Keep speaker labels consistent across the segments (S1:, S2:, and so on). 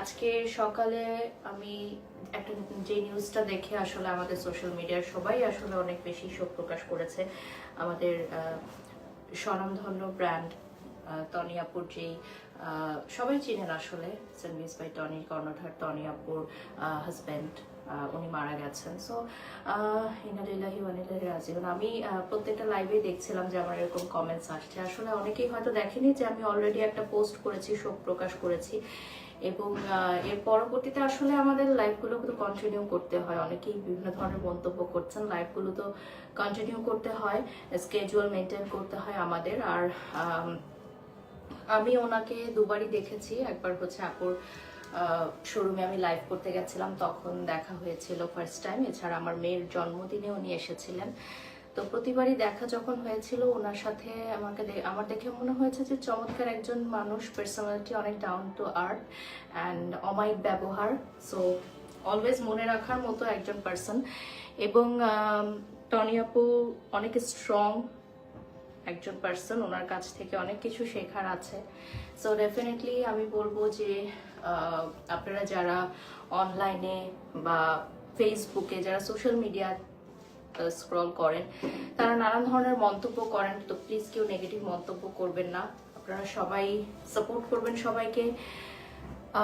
S1: আজকে সকালে আমি একটা যে নিউজটা দেখে আসলে আমাদের সোশ্যাল মিডিয়ার সবাই আসলে অনেক বেশি শোক প্রকাশ করেছে। আমাদের স্বনামধন্য ব্র্যান্ড তনিয়াপুর যেই আহ, সবাই চিনেন আসলে সেনভিস বাই টনি কর্ণধার টনি আপুর হাজব্যান্ড উনি মারা গেছেন। সো ইনালিল্লাহি ওয়ানিল্লাহি রাজিউন। আমি প্রত্যেকটা লাইভে দেখছিলাম যে আমার এরকম কমেন্টস আসছে। আসলে অনেকেই হয়তো দেখেনি যে আমি অলরেডি একটা পোস্ট করেছি শোক প্রকাশ করেছি। এবং এর পরবর্তীতে আসলে আমাদের লাইভগুলো কিন্তু কন্টিনিউ করতে হয়। অনেকেই বিভিন্ন ধরনের মন্তব্য করছেন। লাইভগুলো তো কন্টিনিউ করতে হয় স্কেজুয়াল মেনটেন করতে হয় আমাদের। আর আম, ওনাকে দুবারই দেখেছি। একবার হচ্ছে আপুর শোরুমে আমি লাইভ করতে গেছিলাম তখন দেখা হয়েছিল ফার্স্ট টাইম এছাড়া আমার মেয়ের জন্মদিনে উনি এসেছিলেন। তো প্রতিবারই দেখা যখন হয়েছিল ওনার সাথে আমাকে আমার দেখে মনে হয়েছে যে চমৎকার একজন মানুষ। পার্সোনালিটি অনেক ডাউন টু আর্থ অ্যান্ড অমায়িক ব্যবহার। সো অলওয়েজ মনে রাখার মতো একজন পার্সন এবং টনি আপু অনেক স্ট্রং একজন পার্সন ওনার কাছ থেকে অনেক কিছু শেখার আছে। সো ডেফিনেটলি আমি বলব যে আপনারা যারা অনলাইনে বা ফেসবুকে যারা সোশ্যাল মিডিয়া স্ক্রল করেন, তারা নানান ধরনের মন্তব্য করেন। তো প্লিজ কেউ নেগেটিভ মন্তব্য করবেন না। আপনারা সবাই সাপোর্ট করবেন সবাইকে।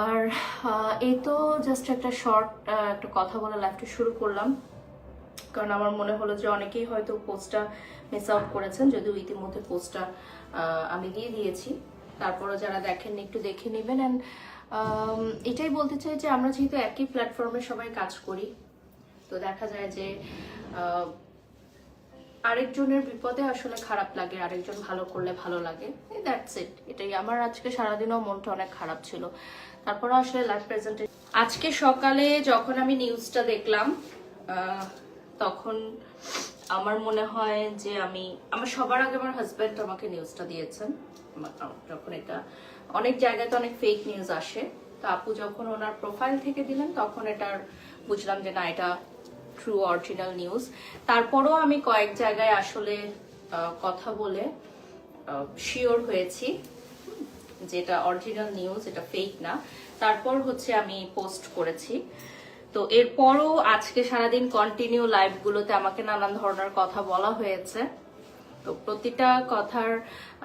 S1: আর এই তো জাস্ট একটা শর্ট একটা কথা বলে লাইফটা শুরু করলাম। কারণ আমার মনে হলো যে অনেকেই হয়তো পোস্টটা মিস আউট করেছেন, যদিও ইতিমধ্যে পোস্টটা আমি দিয়ে দিয়েছি। তারপরে যারা দেখেননি, একটু দেখে নেবেন। অ্যান্ড এটাই বলতে চাই যে আমরা যেহেতু একই প্ল্যাটফর্মে সবাই কাজ করি, তো দেখা যায় যে আরেকজনের বিপদে আসলে খারাপ লাগে, আরেকজন ভালো করলে ভালো লাগে। দ্যাটস ইট এটাই আমার আজকে সারাদিনও মনটা অনেক খারাপ ছিল। তারপরে আসলে লাইভ প্রেজেন্টে আজকে সকালে যখন আমি নিউজটা দেখলাম তখন আমার মনে হয় যে আমি, আমার সবার আগে আমার হাজব্যান্ড আমাকে নিউজটা দিয়েছেন। যখন এটা, অনেক জায়গায় তো অনেক ফেক নিউজ আসে। তো আপু যখন ওনার প্রোফাইল থেকে দিলেন, তখন এটার বুঝলাম যে না, এটা ট্রু অরিজিনাল নিউজ তারপরও আমি কয়েক জায়গায় আসলে কথা বলে শিওর হয়েছি যেটা অরিজিনাল নিউজ এটা ফেক না। তারপর হচ্ছে আমি পোস্ট করেছি। তো এরপরও আজকে সারাদিন কন্টিনিউ লাইভগুলোতে আমাকে নানান ধরনের কথা বলা হয়েছে। তো প্রতিটা কথার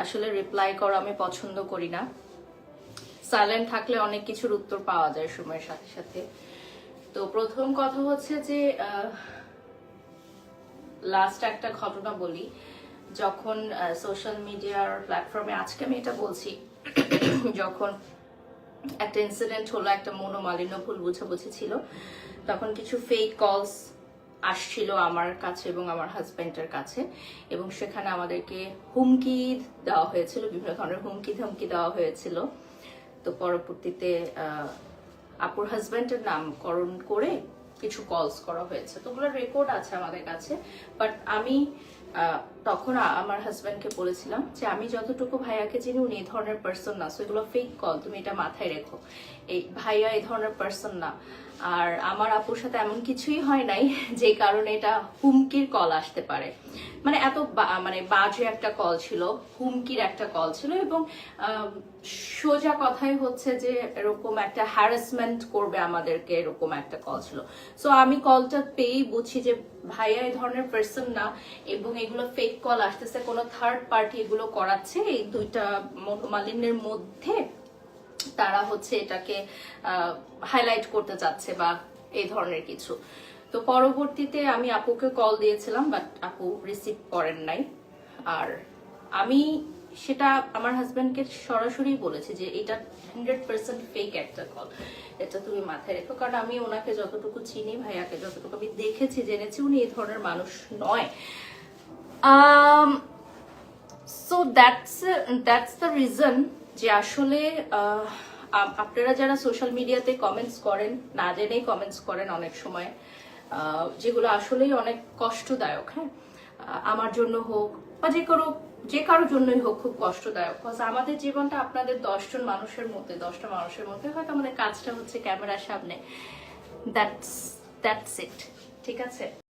S1: আসলে রিপ্লাই করা আমি পছন্দ করি না। সাইলেন্ট থাকলে অনেক কিছুর উত্তর পাওয়া যায় সময়ের সাথে সাথে। তো প্রথম কথা হচ্ছে যে লাস্ট একটা ঘটনা বলি। যখন সোশ্যাল মিডিয়ার প্ল্যাটফর্মে আজকে আমি এটা বলছি, যখন একটা ইনসিডেন্ট হলো, একটা মনোমালিন্য ভুল বুঝাবুঝি ছিল। তখন কিছু ফেক কলস আসছিল আমার কাছে এবং আমার হাজব্যান্ডের কাছে এবং সেখানে আমাদেরকে হুমকি দেওয়া হয়েছিল, বিভিন্ন ধরনের হুমকি ধমকি দেওয়া হয়েছিল। তো পরবর্তীতে আপুর হাজব্যান্ডের নামকরণ করে কিছু কলস করা হয়েছে। তো ওগুলোর রেকর্ড আছে আমাদের কাছে বাট আমি তখন আমার হাজব্যান্ডকে বলেছিলাম যে আমি যতটুকু ভাইয়াকে চিনি উনি এই ধরনের পার্সন না। সো এগুলো ফেক কল তুমি এটা মাথায় রেখো। এই ভাইয়া এই ধরনের পার্সন না। আর আমার আপুর সাথে এমন কিছুই হয় নাই যে কারণে এটা হুমকির কল আসতে পারে। মানে এত মানে বাজে একটা কল ছিল, হুমকির একটা কল ছিল এবং সোজা কথাই হচ্ছে যে এরকম একটা হ্যারাসমেন্ট করবে আমাদেরকে এরকম একটা কল ছিল। সো আমি কলটা পেয়েই বুঝি যে ভাইয়া এই ধরনের পার্সন না এবং এগুলো ফেক কল আসতেছে, কোনো থার্ড পার্টি এগুলো করাচ্ছে, এই দুইটা মনোমালিন্যের মধ্যে তারা হচ্ছে এটাকে হাইলাইট করতে চাচ্ছে বা এই ধরনের কিছু। তো পরবর্তীতে আমি আপুকে কল দিয়েছিলাম বাট আপু রিসিভ করেন নাই। আর আমি সেটা আমার হাজব্যান্ডকে সরাসরি বলেছি যে এটা হান্ড্রেড পার্সেন্ট ফেক একটা কল এটা তুমি মাথায় রেখো, কারণ আমি ওনাকে যতটুকু চিনি, ভাইয়াকে যতটুকু আমি দেখেছি, জেনেছি, উনি এই ধরনের মানুষ নয়। So that's that's the reason যে আসলে আপনারা যারা সোশ্যাল মিডিয়াতে কমেন্টস করেন, না জেনেই কমেন্টস করেন অনেক সময় যেগুলো আসলেই অনেক কষ্টদায়ক হ্যাঁ? আমার জন্য হোক বা যে কোনো যে কারোর জন্যই হোক খুব কষ্টদায়ক। Because আমাদের জীবনটা আপনাদের দশজন মানুষের মধ্যে, দশটা মানুষের মধ্যে, হয়তো আমাদের কাজটা হচ্ছে ক্যামেরার সামনে। দ্যাটস দ্যাটস ইট ঠিক আছে?